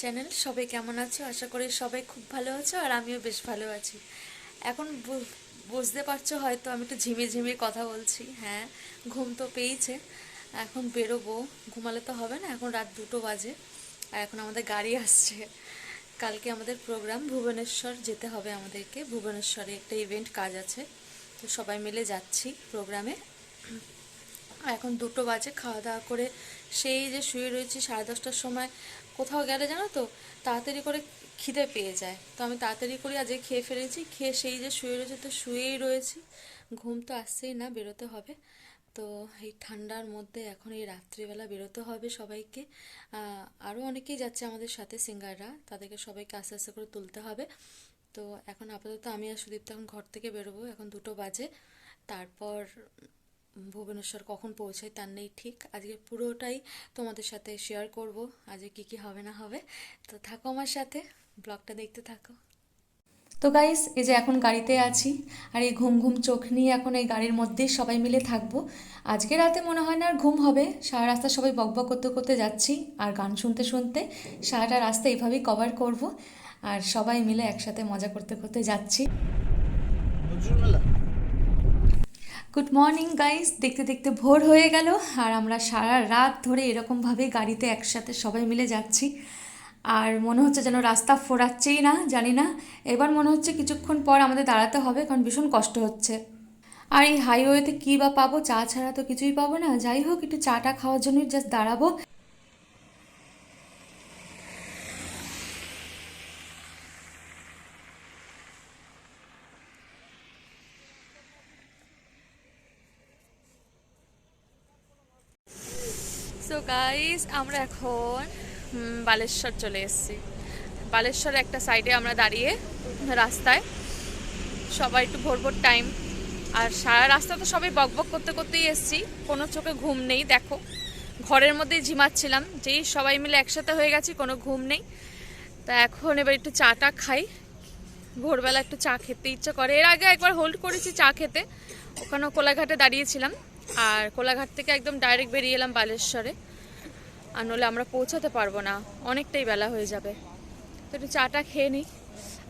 Channel সবাই কেমন আছো? আশা করি সবাই খুব ভালো আছো আর আমিও বেশ ভালো আছি। এখন বুঝতে পারছ হয়তো আমি একটু ঝিমিয়ে ঝিমিয়ে কথা বলছি হ্যাঁ ঘুম তো পেয়েছে, এখন বেরোবো, ঘুমালে তো হবে না, এখন রাত দুটো বাজে, আর এখন আমাদের গাড়ি আসছে। কালকে আমাদের প্রোগ্রাম ভুবনেশ্বর যেতে হবে আমাদেরকে, ভুবনেশ্বরে একটা ইভেন্ট কাজ আছে, তো সবাই মিলে যাচ্ছি প্রোগ্রামে এখন দুটো বাজে, খাওয়া দাওয়া করে সেই যে শুয়ে রয়েছি সাড়ে দশটার সময় কোথাও গেলে জানো তো, তাড়াতাড়ি করে খিদে পেয়ে যায়। তো আমি তাড়াতাড়ি করে আজকে খেয়ে ফেলেছি, খেয়ে সেই যে শুয়ে রয়েছে তো শুয়েই রয়েছি। ঘুম তো আসছেই না, বেরোতে হবে। তো এই ঠান্ডার মধ্যে এখন এই রাত্রিবেলা বেরোতে হবে সবাইকে। আরও অনেকেই যাচ্ছে আমাদের সাথে, সিঙ্গাররা। তাদেরকে সবাইকে আস্তে আস্তে করে তুলতে হবে। তো এখন আপাতত আমি আর সুদীপ্ত এখন ঘর থেকে বেরোবো, এখন দুটো বাজে। তারপর ভুবনেশ্বর কখন পৌঁছাই তার নেই ঠিক। আজকে পুরোটাই তোমাদের সাথে শেয়ার করব, আজকে কি কি হবে না হবে। তো থাকো আমার সাথে ব্লগটা দেখতে থাকো। তো গাইস এই যে এখন গাড়িতে আছি, আর এই ঘুম ঘুম চোখ নিয়ে এখন এই গাড়ির মধ্যেই সবাই মিলে থাকব। আজকে রাতে মনে হয় না আর ঘুম হবে, সারা রাস্তা সবাই বকবক করতে করতে যাচ্ছি, আর গান শুনতে শুনতে সারাটা রাস্তা এইভাবেই কভার করব, আর সবাই মিলে একসাথে মজা করতে করতে যাচ্ছি। গুড মর্নিং গাইস দেখতে দেখতে ভোর হয়ে গেল, আর আমরা সারা রাত ধরে এরকমভাবে গাড়িতে একসাথে সবাই মিলে যাচ্ছি। আর মনে হচ্ছে যেন রাস্তা ফোরাচ্ছেই না, জানি না। এবার মনে হচ্ছে কিছুক্ষণ পর আমাদের দাঁড়াতে হবে, কারণ ভীষণ কষ্ট হচ্ছে। আর এই হাইওয়েতে কী বা পাবো, চা ছাড়া তো কিছুই পাবো না। যাই হোক, একটু চাটা খাওয়ার জন্যই জাস্ট দাঁড়াবো। গাইস আমরা এখন বালেশ্বর চলে এসেছি। বালেশ্বর একটা সাইডে আমরা দাঁড়িয়ে রাস্তায় সবাই একটু ভোর ভোর টাইম আর সারা রাস্তা তো সবাই বকবক করতে করতেই এসেছি। কোনো চোখে ঘুম নেই, দেখো। ঘরের মধ্যেই ঝিমাচ্ছিলাম। যেই সবাই মিলে একসাথে হয়ে গেছি, কোনো ঘুম নেই। তা এখন এবার একটু চাটা খাই। ভোরবেলা একটু চা খেতে ইচ্ছে করে। এর আগে একবার হোল্ড করেছি চা খেতে। ওখানেও কোলাঘাটে দাঁড়িয়েছিলাম। আর কোলাঘাট থেকে একদম ডাইরেক্ট বেরিয়ে এলাম বালেশ্বরে। আর নলে আমরা পৌঁছাতে পারব না। অনেকটাই বেলা হয়ে যাবে। তো একটু চাটা খেয়ে নিই।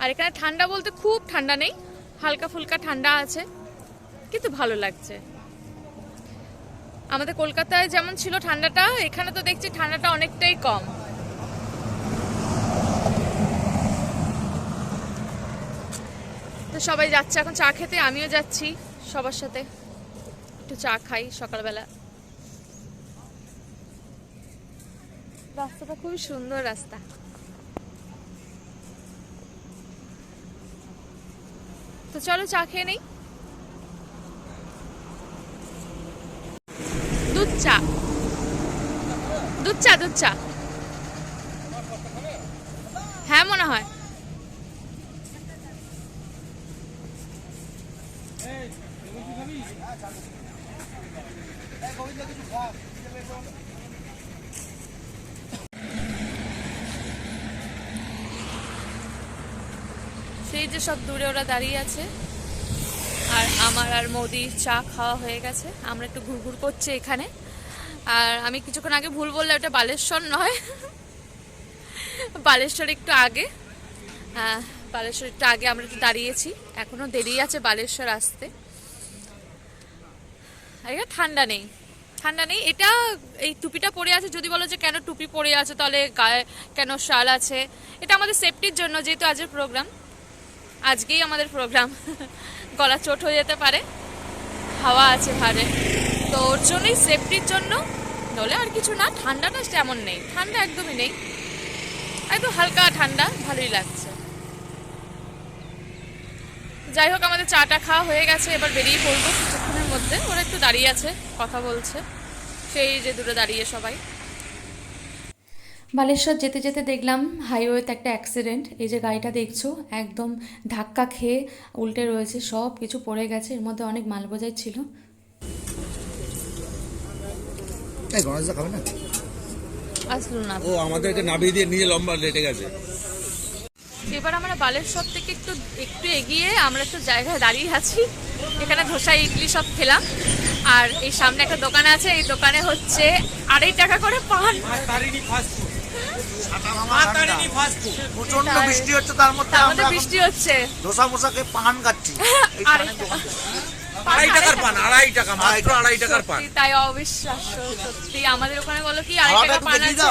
আর এখানে ঠান্ডা বলতে খুব ঠান্ডা নেই, হালকা ফুলকা ঠান্ডা আছে, কিন্তু ভালো লাগছে। আমাদের কলকাতায় যেমন ছিল ঠান্ডাটা, এখানে তো দেখছি ঠান্ডাটা অনেকটাই কম। তো সবাই যাচ্ছে, এখন চা খেতে, আমিও যাচ্ছি সবার সাথে। একটু চা খাই সকালবেলা। রাস্তাটা খুবই সুন্দর রাস্তা। তো চলো চা খেয়ে নেই। দুধ চা। দুধ চা দুধ চা। হ্যাঁ মনে হয়। সেই যে সব দূরে ওরা দাঁড়িয়ে আছে। আর আমার আর মোদির চা খাওয়া হয়ে গেছে। আমরা একটু ঘুরঘুর করছি এখানে। আর আমি কিছুক্ষণ আগে ভুল বললে ওটা বালেশ্বর নয়। বালেশ্বর একটু আগে। হ্যাঁ বালেশ্বর একটু আগে আমরা একটু দাঁড়িয়েছি। এখনও দেরি আছে বালেশ্বর আসতে। আর এখানে ঠান্ডা নেই। ঠান্ডা নেই। এটা এই টুপিটা পরে আছে। যদি বলো যে কেন টুপি পরে আছে, তাহলে গায়ে কেন শাল আছে? এটা আমাদের সেফটির জন্য, যেহেতু আজের প্রোগ্রাম আজকেই আমাদের প্রোগ্রাম গলা চোট হয়ে যেতে পারে, হাওয়া আছে ভারে তো ওর জন্যই সেফটির জন্য নলে আর কিছু না, ঠান্ডাটা তেমন নেই। ঠান্ডা একদমই নেই। একদম হালকা ঠান্ডা, ভালোই লাগছে। যাই হোক, আমাদের চাটা খাওয়া হয়ে গেছে, এবার বেরিয়ে পড়ব কিছুক্ষণের মধ্যে। ওরা একটু দাঁড়িয়ে আছে, কথা বলছে। সেই যে দূরে দাঁড়িয়ে সবাই। বালেশ্বর যেতে যেতে দেখলাম হাইওয়েতে একটা অ্যাক্সিডেন্ট এই যে গাড়িটা দেখছ একদম ধাক্কা খেয়ে উল্টে রয়েছে সব কিছু পড়ে গেছে এর মধ্যে অনেক মাল বোঝাই ছিল। এই গণেশদা খাবে না? আসলো না। ও আমাদেরকে নামিয়ে দিয়ে নিয়ে লম্বা লেটে গেছে। এবার আমরা বালেশ্বর থেকে একটু একটু এগিয়ে আমরা একটু জায়গায় দাঁড়িয়ে আছি। এখানে ধোসা ইডলি সব খেলাম। আর এই সামনে একটা দোকান আছে এই দোকানে হচ্ছে আড়াই টাকা করে পান। প্রচণ্ড। বৃষ্টি হচ্ছে তার মধ্যে আমাদের আমরা বৃষ্টি হচ্ছে। ধোসা মোসাকে পান খাচ্ছি। আড়াই পানের দোকান। থেকে। আড়াই টাকার পান আড়াই টাকা মাত্র আড়াই আড়াই টাকার পান। তাই অবিশ্বাস্য সত্যি। আমাদের ওখানে বলো কি আড়াই হাওয়াটা পান আছে?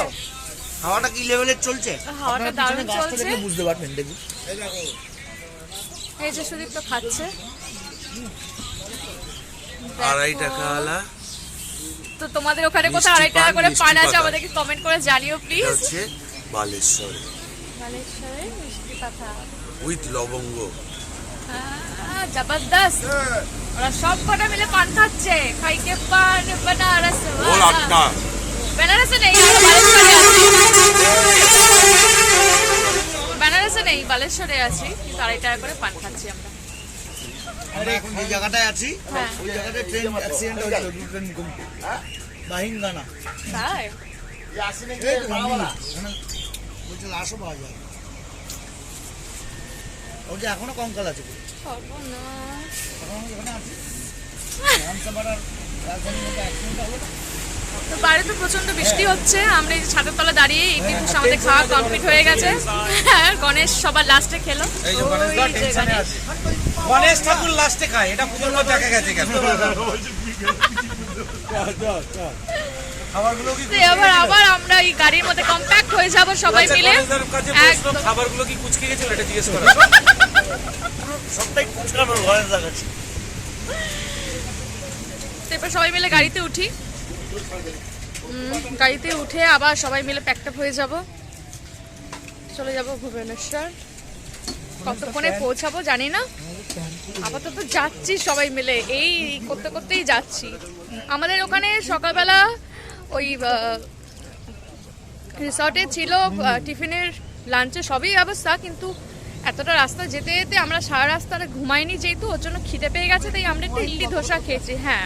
হাওয়াটা কি লেভেলের চলছে? হাওয়াটা দারুণ চলছে। বুঝতে পারবেন দেখুন। এই যে সুদীপ তো খাচ্ছে। আড়াই টাকা আলা। তো তোমাদের ওখানে কোথাও আড়াই টাকা করে পান আছে আমাদেরকে কমেন্ট করে জানিও প্লিজ বালেশ্বর। বালেশ্বরে মিষ্টি কথা উইথ লবঙ্গ। জবরদস্ত। ওরা সব কটা মিলে পান খাচ্ছে। খাইকে পান বেনারস বেনারসে নেই আমরা বালেশ্বরে। আছি বেনারসে নেই বালেশ্বরে আছি কিন্তু আড়াই টাকা করে পান খাচ্ছি আমরা। আমরা এখন যে জায়গাটায় আছি হ্যাঁ। ওই জায়গাটায় ট্রেন অ্যাক্সিডেন্ট হয়েছিল ট্রেন বাহিঙ্গানা। তাই? বলছে লাশও পাওয়া যায় ওটা এখনও কঙ্কাল আছে? তো বাইরে তো প্রচণ্ড বৃষ্টি হচ্ছে আমরা এই ছাদের তলা দাঁড়িয়ে ইডলি ধোসা আমাদের খাওয়া কমপ্লিট হয়ে গেছে। হ্যাঁ গণেশ সবার লাস্টে খেলো। গণেশ যে ঠাকুর লাস্টে খায় এটা পুজোর দেখা গেছে খাবারগুলো কি তো আবার আমরা এই গাড়ির মধ্যে কম্প্যাক্ট হয়ে যাব সবাই আচ্ছা, মিলে। খাবারগুলো কি কুচকে গেছিল এটা জিজ্ঞেস করা সবটাই কুচকানোর সবাই মিলে গাড়িতে উঠি। গাড়িতে উঠে আবার সবাই মিলে প্যাকটাপ হয়ে যাব। চলে যাব ভুবনেশ্বর। কতক্ষণে পৌঁছাবো জানি না। আপাতত যাচ্ছি সবাই মিলে। এই করতে করতেই যাচ্ছি। আমাদের ওখানে সকালবেলা ওই রিসর্টে ছিল টিফিনের লাঞ্চে সবই ব্যবস্থা, কিন্তু এতটা রাস্তা যেতে যেতে আমরা সারা রাস্তাটা ঘুমাইনি যেহেতু, ওর জন্য খিদে পেয়ে গেছে, তাই আমরা একটা ইডলি ধোসা খেয়েছি হ্যাঁ।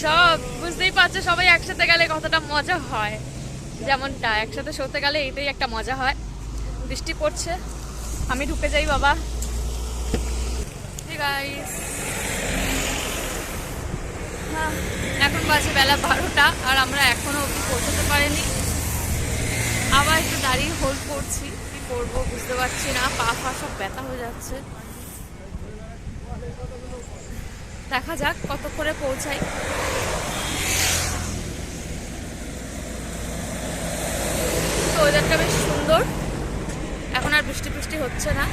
সব, বুঝতেই পারছ, সবাই একসাথে গেলে কতটা মজা হয়। যেমনটা, একসাথে শোতে গেলে এইটাই একটা মজা হয়। বৃষ্টি পড়ছে। আমি ঢুকে যাই বাবা. হ্যাঁ, এখন বাজে বেলা বারোটা আর আমরা এখনও অবধি পৌঁছতে পারিনি। আবার একটু দাঁড়িয়ে হোল্ড করছি। কি করব বুঝতে পারছি না পা ফা সব ব্যথা হয়ে যাচ্ছে। দেখা যাক কতক্ষণে পৌঁছাই। তো ওয়েদারটা বেশ সুন্দর। আর বৃষ্টি বৃষ্টি হচ্ছে না।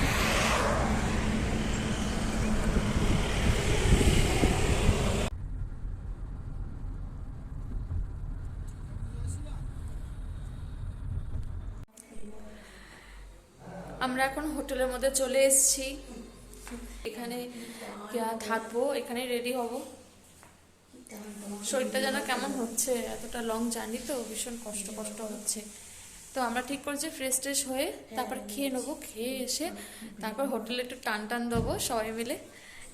আমরা এখন হোটেলের মধ্যে চলে এসেছি। এখানে থাকব এখানে রেডি হব। শরীরটা যেন কেমন হচ্ছে, এতটা লং জার্নি তো ভীষণ কষ্ট কষ্ট হচ্ছে। তো আমরা ঠিক করেছি ফ্রেশ ট্রেশ হয়ে তারপর খেয়ে নেব খেয়ে এসে তারপর হোটেলে একটু টান টান দেবো সবাই মিলে।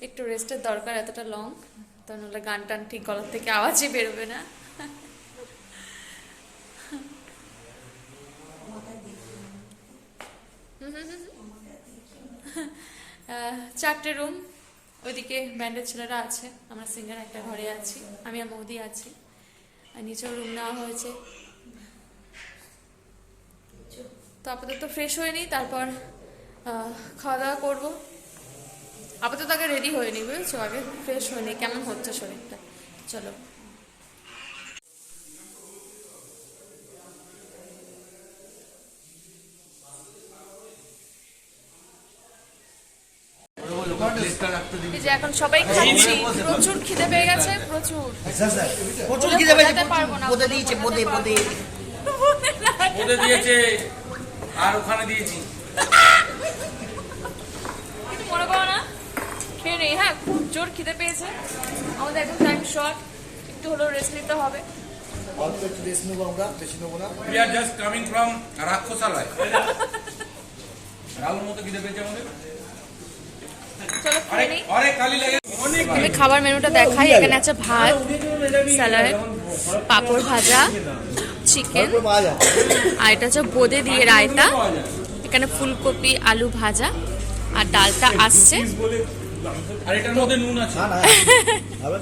একটু রেস্টের দরকার এতটা লং তো নাহলে গান টান ঠিক গলার থেকে আওয়াজই বেরোবে না। চারটে রুম ওইদিকে ব্যান্ডের ছেলেরা আছে আমরা সিঙ্গার একটা ঘরে আছি আমি আর মৌদি আছি। আর নিচেও রুম নেওয়া হয়েছে। তো আপাতত ফ্রেশ হয়ে নিই তারপর আহ, খাওয়া দাওয়া করব। আপাতত আগে রেডি হয়ে নিই বুঝেছ? আগে ফ্রেশ হয়ে নিই কেমন হচ্ছে শরীরটা? চলো। এই যে এখন সবাই খাচ্ছি। প্রচুর খিদে পেয়ে গেছে প্রচুর। প্রচুর খিদে পেয়েছে বোঝাতে পারব না, দিয়েছে বোধে বোধে দিয়েছে। আর ওখানে দিয়েছি। মনে করো না। খেয়ে নেই হ্যাঁ খুব জোর খিদে পেয়েছে। আমাদের একদম টাইম শর্ট একটু হলেও রেস্ট নিতে হবে। অল্প একটু রেস্ট নেব আমরা বেশি নেব না। We are just coming from রাক্ষসালয়। Rahul মতো খিদে পেয়েছে আমাদের। আমি খাবার মেনুটা দেখাই। এখানে আছে ভাত স্যালাড পাঁপড় ভাজা। চিকেন আর এটা হচ্ছে বোঁদে দিয়ে রায়তা। এখানে ফুলকপি আলু ভাজা আর ডালটা আসছে। আর এটার মধ্যে নুন আছে। না না আবার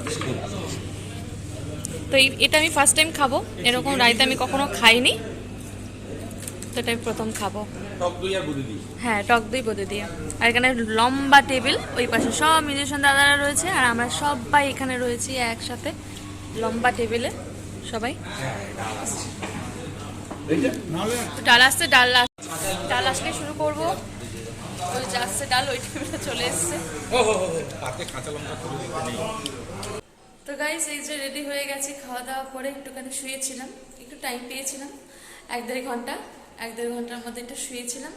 তো এই- এটা আমি ফার্স্ট টাইম খাব। এরকম রায়তা আমি কখনো খাইনি। তো এটা আমি প্রথম খাব। টক দই আর বুঝে দিই হ্যাঁ টক দই বোধে দিয়ে। আর এখানে লম্বা টেবিল। ওই পাশে সব মিউজিশিয়ান দাদারা রয়েছে। আর আমরা সবাই এখানে রয়েছি একসাথে লম্বা টেবিলে। সবাই? ডাল আসছে ডাল ডাল আসলে শুরু করব। ওই যে আসছে ডাল ওই টেবিলে চলে এসছে। নেই। তো গাইস এই যে রেডি হয়ে গেছি খাওয়া দাওয়া করে একটুখানি শুয়েছিলাম একটু টাইম পেয়েছিলাম এক দেড় ঘণ্টা এক দেড় ঘণ্টার মধ্যে একটু শুয়েছিলাম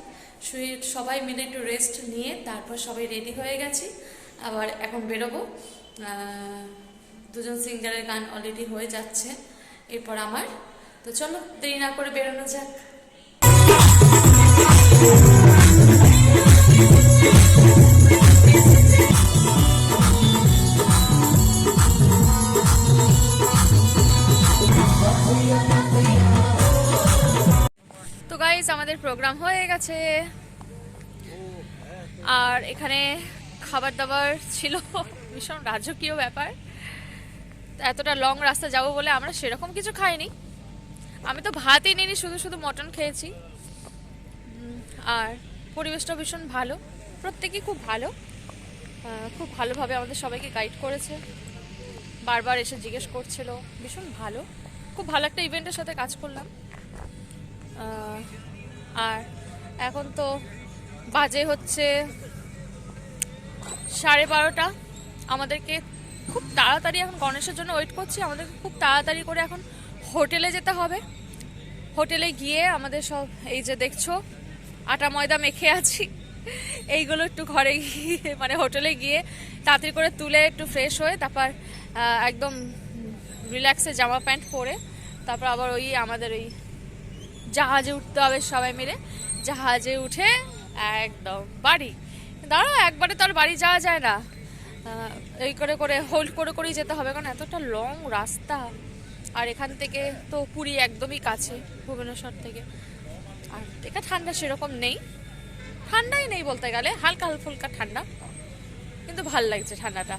শুয়ে সবাই মিলে একটু রেস্ট নিয়ে তারপর সবাই রেডি হয়ে গেছি আবার এখন বেরোবো। দুজন সিঙ্গারের গান অলরেডি হয়ে যাচ্ছে। এরপর আমার। তো চলো, দেরি না করে বেরোনো যাক। তো গাইস আমাদের প্রোগ্রাম হয়ে গেছে। আর এখানে খাবার দাবার ছিল, ভীষণ রাজকীয় ব্যাপার। এতটা লং রাস্তা যাব বলে আমরা সেরকম কিছু খাইনি। আমি তো ভাতই নিইনি, শুধু শুধু মটন খেয়েছি। আর পরিবেশটা ভীষণ ভালো, প্রত্যেকেই খুব ভালো। খুব ভালোভাবে আমাদের সবাইকে গাইড করেছে। বারবার এসে জিজ্ঞেস করছিল, ভীষণ ভালো। খুব ভালো একটা ইভেন্টের সাথে কাজ করলাম। আর এখন তো বাজে হচ্ছে সাড়ে বারোটা। আমাদেরকে তাড়াতাড়ি এখন গণেশের জন্য ওয়েট করছি। আমাদেরকে খুব তাড়াতাড়ি করে এখন হোটেলে যেতে হবে। হোটেলে গিয়ে আমাদের সব এই যে দেখছ, আটা ময়দা মেখে আছি। এইগুলো একটু ঘরে গিয়ে মানে হোটেলে গিয়ে তাড়াতাড়ি করে তুলে একটু ফ্রেশ হয়ে তারপর একদম রিল্যাক্সে জামা প্যান্ট পরে তারপর আবার ওই আমাদের ওই জাহাজে উঠতে হবে সবাই মিলে। জাহাজে উঠে একদম বাড়ি। দাঁড়াও, একবারে তো আর বাড়ি যাওয়া যায় না। এই করে করে হোল্ড করে করেই যেতে হবে, কারণ এতটা লং রাস্তা। আর এখান থেকে তো পুরী একদমই কাছে, ভুবনেশ্বর থেকে। আর এটা ঠান্ডা সেরকম নেই। ঠান্ডাই নেই বলতে গেলে, হালকা হালকা ঠান্ডা। কিন্তু ভালো লাগছে ঠান্ডাটা।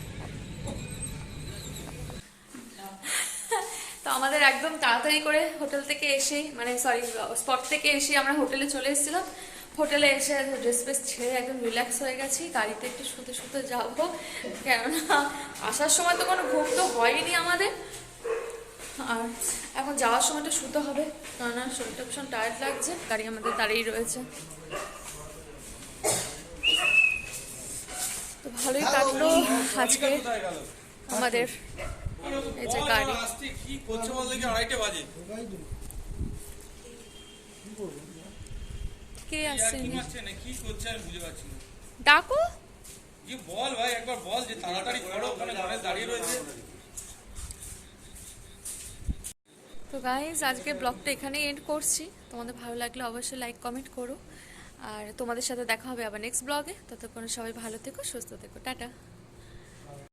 তো আমাদের একদম তাড়াতাড়ি করে হোটেল থেকে এসে মানে সরি স্পট থেকে এসে আমরা হোটেলে চলে এসেছিলাম। হোটেলে এসে ড্রেস ফ্রেস ছেড়ে একদম রিল্যাক্স হয়ে গেছি গাড়িতে একটু শুতে শুতে যাব। কেননা আসার সময় তো কোনো ঘুম তো হয়নি আমাদের। আর এখন যাওয়ার সময় তো শুতে হবে কেননা শরীরটা ভীষণ টায়ার্ড লাগছে। গাড়ি আমাদের দাঁড়িয়ে রয়েছে। তো ভালোই কাটলো আজকে আমাদের এই যে গাড়ি। কি করছে আড়াইটে বাজে। কে আসছে কি মারছে না কি করছে আমি বুঝে পাচ্ছি না। ডাকো। কি বল ভাই একবার বল যে তাড়াতাড়ি করো ওখানে গণেশ দাঁড়িয়ে রয়েছে। তো গাইজ আজকে ব্লগটা এখানেই এন্ড করছি। তোমাদের ভালো লাগলে অবশ্যই লাইক কমেন্ট করো। আর তোমাদের সাথে দেখা হবে আবার নেক্সট ব্লগে ততক্ষণ সবাই ভালো থেকো সুস্থ থেকো। টাটা।